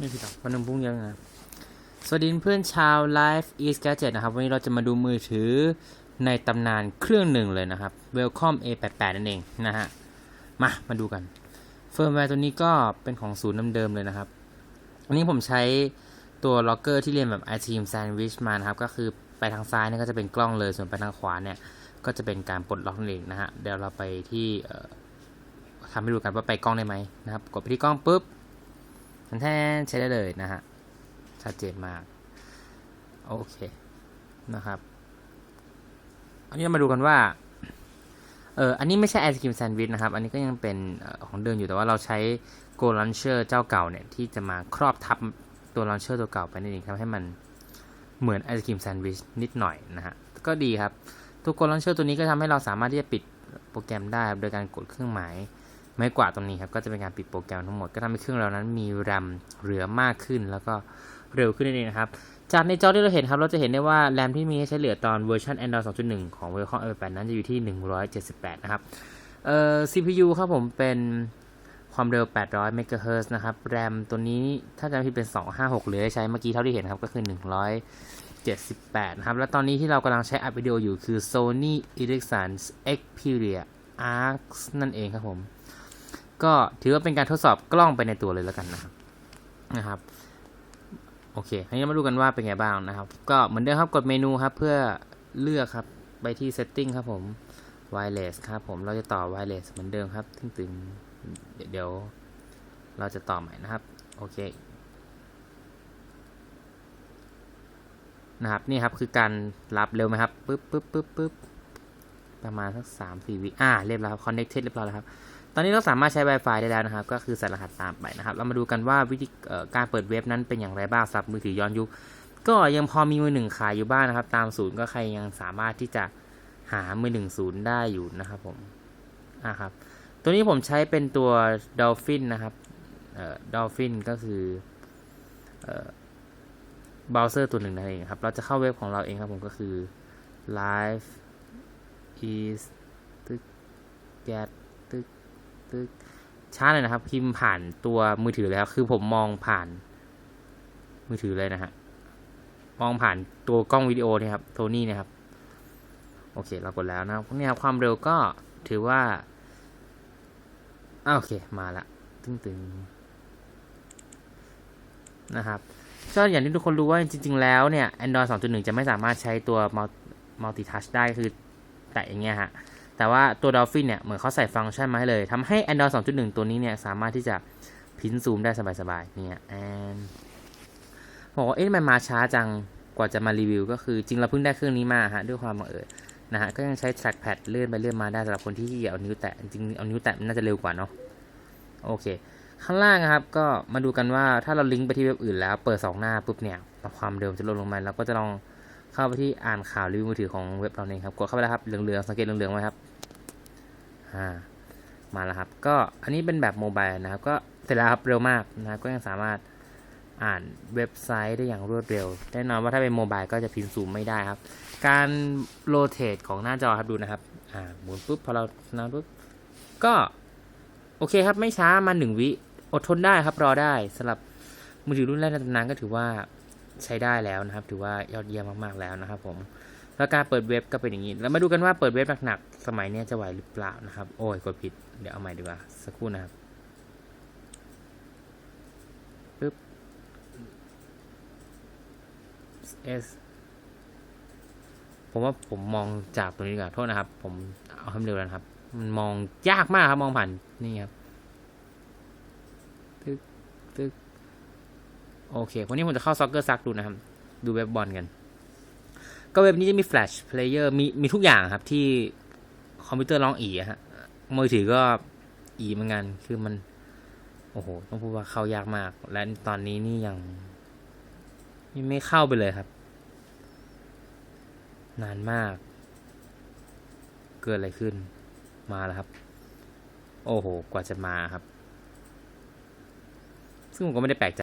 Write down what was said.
ไม่ผิดหรอกวันนึงพุ่งเยอะนะสวัสดีเพื่อนชาว Live East Gadget นะครับ วันนี้เราจะมาดูมือถือในตำนานเครื่องหนึ่งเลยนะครับ Welcome A88 นั่นเองนะฮะ มา มาดูกัน เฟิร์มแวร์ตัวนี้ก็เป็นของศูนย์เดิมๆเลยนะครับอันนี้ผมใช้ตัวล็อกเกอร์ที่เรียนแบบ iTeam Sandwich มานะครับ ก็คือไปทางซ้ายเนี่ยก็จะเป็นกล้องเลย ส่วนไปทางขวาเนี่ย ก็จะเป็นการปลดล็อกนั่นเองนะฮะ เดี๋ยวเราไปที่ทำให้ดูกันว่าไปกล้องได้ไหมนะครับ กดไปที่กล้องปุ๊บ แทนใช้ได้เลยนะฮะ ชัดเจนมาก โอเค นะครับ อันนี้มาดูกันว่า เอออันนี้ไม่ใช่ไอศครีมแซนด์วิชนะครับ อันนี้ก็ยังเป็นออของเดิมอยู่แต่ว่าเราใช้โกลันเชอร์เจ้าเก่าเนี่ย ที่จะมาครอบทับตัวลันเชอร์ตัวเก่าไปนั่นเองทำให้มันเหมือนไอศครีมแซนด์วิชนิดหน่อยนะฮะ ก็ดีครับ ตัวโกลันเชอร์ตัวนี้ก็ทำให้เราสามารถที่จะปิดโปรแกรมได้โดยการกดเครื่องหมาย ไม้กวาดตรงนี้ครับก็จะเป็นการปิดโปรแกรมทั้งหมดก็ทำให้เครื่องเรานั้นมีแรมเหลือมากขึ้นแล้วก็เร็วขึ้นนั่นเองนะครับ จากในจอที่เราเห็นครับ เราจะเห็นได้ว่าแรมที่มีให้ใช้เหลือตอนเวอร์ชัน Android 2.1 ของ Welcome A8 นั้นจะอยู่ที่ 178 นะครับ เอ่อ CPU ครับผมเป็นความเร็ว 800 MHz นะครับ แรมตัวนี้ถ้าจำไม่ผิดเป็น 256 เหลือให้ใช้เมื่อกี้เท่าที่เห็นครับ ก็คือ 178 นะครับ แล้วตอนนี้ที่เรากำลังใช้อัดวิดีโออยู่คือ Sony Ericsson Xperia Arc นั่นเองครับผม ก็ถือว่าเป็นการทดสอบกล้องไปในตัวเลยแล้วกันนะครับนะครับโอเคทีนี้มาดูกันว่าเป็นไงบ้างนะครับ ก็เหมือนเดิมครับกดเมนูครับเพื่อเลือกครับไปที่ setting ครับผม wireless ครับผมเราจะต่อ wireless เหมือนเดิมครับตึงๆเดี๋ยวเดี๋ยวเราจะต่อใหม่นะครับโอเคนะครับนี่ครับคือการรับเร็วไหมครับปึ๊บปึ๊บปึ๊บปึ๊บ ประมาณสักสามสี่วิอ่าเรียบร้อยครับ connected เรียบร้อยแล้วครับ ตอนนี้เราสามารถใช้ Wi-Fi ได้แล้วนะครับ ก็คือใส่รหัสตามไปนะครับ เรามาดูกันว่าวิธีการเปิดเว็บนั้นเป็นอย่างไรบ้างสำหรับมือถือย้อนยุค ก็ยังพอมีมือหนึ่งขายอยู่บ้างนะครับ ตามศูนย์ก็ใครยังสามารถที่จะหามือหนึ่งศูนย์ได้อยู่นะครับผมอ่าครับ ตัวนี้ผมใช้เป็นตัว Dolphin นะครับเอ่อ Dolphin ก็คือเอ่อเบราว์เซอร์ตัวหนึ่งนั่นเองครับ เราจะเข้าเว็บของเราเองครับผมก็คือ live is ตึก get ตึก ตึกช้าเลยนะครับ พิมพ์ผ่านตัวมือถือแล้ว คือผมมองผ่าน มือถือเลยนะฮะ มองผ่านตัวกล้องวิดีโอเนี่ยครับ โทนี่นะครับ โอเค เรากดแล้วนะครับเนี่ยครับ ความเร็วก็ถือว่าอาโอเค มาละตึงตึงนะครับก็อย่างที่ทุกคนรู้ว่าจริง ๆ แล้วเนี่ย Android 2.1 จะไม่สามารถใช้ตัว multi touch ได้คือ แตะอย่างเงี้ยฮะ แต่ว่าตัว Dolphin เนี่ยเหมือนเขาใส่ฟังก์ชันมาให้เลยทำให้ Android 2.1 ตัวนี้เนี่ยสามารถที่จะพินซูมได้สบายๆเนี่ยแอนบอกว่าเอ๊ะทำไมันมาช้าจังกว่าจะมารีวิว ก็คือจริงเราเพิ่งได้เครื่องนี้มาฮะด้วยความบังเอิญนะฮะก็ยังใช้ trackpad เลื่อนไปเลื่อนมาได้สำหรับคนที่เอานิ้วแตะจริงเอานิ้วแตะมันน่าจะเร็วกว่าเนาะโอเค ข้างล่างนะครับก็มาดูกันว่าถ้าเราลิงก์ไปที่เว็บอื่นแล้วเปิดสองหน้าปุ๊บเนี่ยความเร็วจะลดลงมาเราก็จะลอง เข้าไปที่อ่านข่าวรีวิวมือถือของเว็บเราเองครับ กดเข้าไปแล้วครับ เหลืองๆ สังเกตเหลืองๆไว้ครับ อ่า มาแล้วครับ ก็อันนี้เป็นแบบโมบายนะครับ ก็เสร็จแล้วครับ เร็วมากนะครับ ก็ยังสามารถอ่านเว็บไซต์ได้อย่างรวดเร็ว แน่นอนว่าถ้าเป็นโมบายก็จะพิมพ์ซูมไม่ได้ครับ การโรเตทของหน้าจอครับดูนะครับ อ่า หมุนปุ๊บ พอเรานาปุ๊บ ก็ โอเคครับ ไม่ช้ามาหนึ่งวิ อดทนได้ครับ รอได้สำหรับมือถือรุ่นแรกในตำนานก็ถือว่า ใช้ได้แล้วนะครับ ถือว่ายอดเยี่ยมมากๆแล้วนะครับ ผมแล้วการเปิดเว็บก็เป็นอย่างนี้ แล้วมาดูกันว่าเปิดเว็บหนักๆสมัยนี้จะไหวหรือเปล่านะครับ โอ้ยกดผิดเดี๋ยวเอาใหม่ดีกว่าสักครู่นะครับปึ๊บ S ผมว่าผมมองจากตรงนี้กว่าโทษนะครับ ผมเอาให้เร็วแล้วครับ มันมองยากมากครับมองผ่านนี่ครับตึกตึก โอเควันนี้ผมจะเข้าซ็อกเกอร์ซักดูนะครับ ดูเว็บบอลกัน ก็เว็บนี้จะมีแฟลชเพลเยอร์มีมีทุกอย่างครับที่คอมพิวเตอร์ร้องอีฮะมือถือก็อีเหมือนกันคือมัน โอ้โห ต้องพูดว่าเข้ายากมาก และตอนนี้นี่ยังยังไม่เข้าไปเลยครับ นานมาก เกิดอะไรขึ้นมาแล้วครับ โอ้โห กว่าจะมาครับ ซึ่งผมก็ไม่ได้แปลกใจ